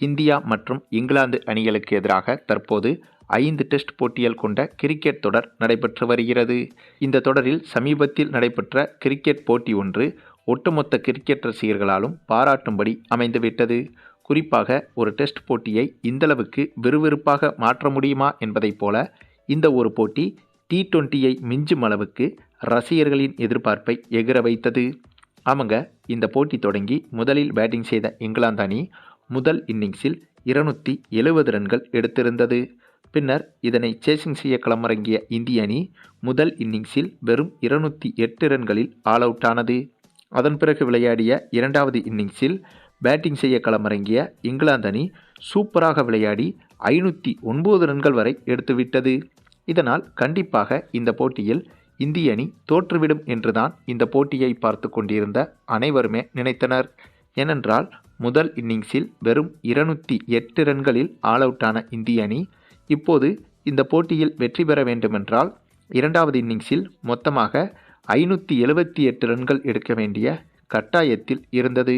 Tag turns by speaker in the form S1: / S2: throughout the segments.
S1: India மற்றும் இங்கிலாந்து அணிகளுக்கு எதிராக தற்போது ஐந்து டெஸ்ட் போட்டிகள் கொண்ட கிரிக்கெட் தொடர் நடைபெற்று வருகிறது. இந்த தொடரில் சமீபத்தில் நடைபெற்ற கிரிக்கெட் போட்டி ஒன்று ஒட்டுமொத்த கிரிக்கெட் ரசிகர்களாலும் பாராட்டும்படி அமைந்துவிட்டது. குறிப்பாக ஒரு டெஸ்ட் போட்டியை இந்தளவுக்கு விறுவிறுப்பாக மாற்ற முடியுமா என்பதைப் போல இந்த ஒரு போட்டி டி டுவெண்ட்டியை மிஞ்சும் அளவுக்கு ரசிகர்களின் எதிர்பார்ப்பை எகிர வைத்தது. ஆமாங்க இந்த போட்டி தொடங்கி முதலில் பேட்டிங் செய்த இங்கிலாந்து அணி முதல் இன்னிங்ஸில் இருநூற்றி எழுபது ரன்கள் எடுத்திருந்தது. பின்னர் இதனை சேசிங் செய்ய களமிறங்கிய இந்திய அணி முதல் இன்னிங்ஸில் வெறும் இருநூற்றி எட்டு ரன்களில் ஆல் அவுட் ஆனது. அதன் பிறகு விளையாடிய இரண்டாவது இன்னிங்ஸில் பேட்டிங் செய்ய களமிறங்கிய இங்கிலாந்து அணி சூப்பராக விளையாடி ஐநூற்றி ஒன்பது ரன்கள் வரை எடுத்துவிட்டது இதனால் கண்டிப்பாக இந்த போட்டியில் இந்திய அணி தோற்றுவிடும் என்றுதான் இந்த போட்டியை பார்த்து கொண்டிருந்த அனைவருமே நினைத்தனர். ஏனென்றால் முதல் இன்னிங்ஸில் வெறும் இருநூற்றி எட்டு ரன்களில் ஆல் அவுட்டான இந்திய அணி. இப்போது இந்த போட்டியில் வெற்றி பெற வேண்டுமென்றால் இரண்டாவது இன்னிங்ஸில் மொத்தமாக ஐநூற்றி எழுபத்தி எட்டு ரன்கள் எடுக்க வேண்டிய கட்டாயத்தில் இருந்தது.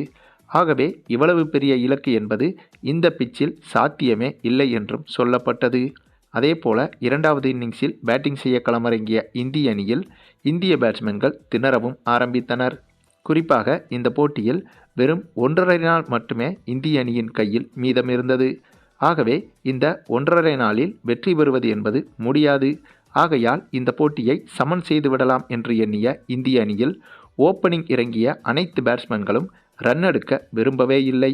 S1: ஆகவே இவ்வளவு பெரிய இலக்கு என்பது இந்த பிச்சில் சாத்தியமே இல்லை என்றும் சொல்லப்பட்டது. அதேபோல இரண்டாவது இன்னிங்ஸில் பேட்டிங் செய்ய களமிறங்கிய இந்திய அணியில் இந்திய பேட்ஸ்மேன்கள் திணறவும் ஆரம்பித்தனர். குறிப்பாக இந்த போட்டியில் வெறும் ஒன்றரை நாள் மட்டுமே இந்திய அணியின் கையில் மீதம் இருந்தது ஆகவே இந்த ஒன்றரை நாளில் வெற்றி பெறுவது என்பது முடியாது. ஆகையால் இந்த போட்டியை சமன் செய்து விடலாம் என்று எண்ணிய இந்திய அணியில் ஓப்பனிங் இறங்கிய அனைத்து பேட்ஸ்மேன்களும் ரன் எடுக்க விரும்பவே இல்லை.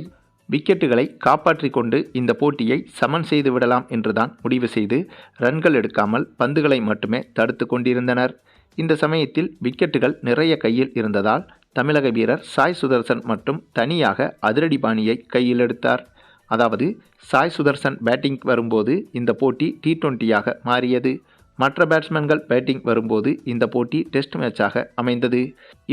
S1: விக்கெட்டுகளை காப்பாற்றி கொண்டு இந்த போட்டியை சமன் செய்து விடலாம் என்றுதான் முடிவு செய்து ரன்கள் எடுக்காமல் பந்துகளை மட்டுமே தடுத்து கொண்டிருந்தனர். இந்த சமயத்தில் விக்கெட்டுகள் நிறைய கையில் இருந்ததால் தமிழக வீரர் சாய் சுதர்சன் மட்டும் தனியாக அதிரடி பாணியை கையில் எடுத்தார். அதாவது சாய் சுதர்சன் பேட்டிங் வரும்போது இந்த போட்டி டி டுவெண்ட்டியாக மாறியது. மற்ற பேட்ஸ்மேன்கள் பேட்டிங் வரும்போது இந்த போட்டி டெஸ்ட் மேட்சாக அமைந்தது.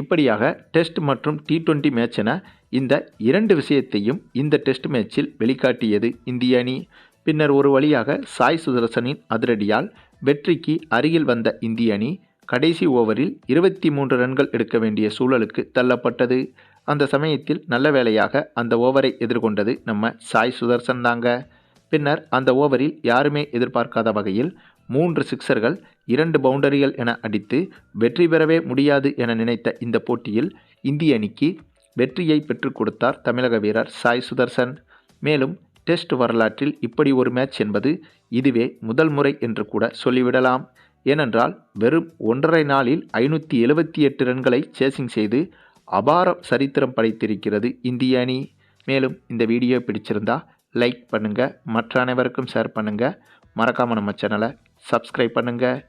S1: இப்படியாக டெஸ்ட் மற்றும் டி டுவெண்ட்டி மேட்ச் என இந்த இரண்டு விஷயத்தையும் இந்த டெஸ்ட் மேட்சில் வெளிக்காட்டியது இந்திய அணி. பின்னர் ஒரு வழியாக சாய் சுதர்சனின் அதிரடியால் வெற்றிக்கு அருகில் வந்த இந்திய அணி கடைசி ஓவரில் இருபத்தி மூன்று ரன்கள் எடுக்க வேண்டிய சூழலுக்கு தள்ளப்பட்டது. அந்த சமயத்தில் நல்ல வேளையாக அந்த ஓவரை எதிர்கொண்டது நம்ம சாய் சுதர்சன் தாங்க. பின்னர் அந்த ஓவரில் யாருமே எதிர்பார்க்காத வகையில் மூன்று சிக்சர்கள் இரண்டு பவுண்டரிகள் என அடித்து வெற்றி பெறவே முடியாது என நினைத்த இந்த போட்டியில் இந்திய அணிக்கு வெற்றியை பெற்றுக் கொடுத்தார் தமிழக வீரர் சாய் சுதர்சன். மேலும் டெஸ்ட் வரலாற்றில் இப்படி ஒரு மேட்ச் என்பது இதுவே முதல் முறை என்று கூட சொல்லிவிடலாம். ஏனென்றால் வெறும் ஒன்றரை நாளில் ஐநூற்றி எழுபத்தி எட்டு ரன்களை சேசிங் செய்து அபார சரித்திரம் படைத்திருக்கிறது இந்திய அணி. மேலும் இந்த வீடியோ பிடிச்சிருந்தா லைக் பண்ணுங்கள் மற்ற அனைவருக்கும் ஷேர் பண்ணுங்கள் மறக்காமல் நம்ம சேனலை சப்ஸ்கிரைப் பண்ணுங்கள்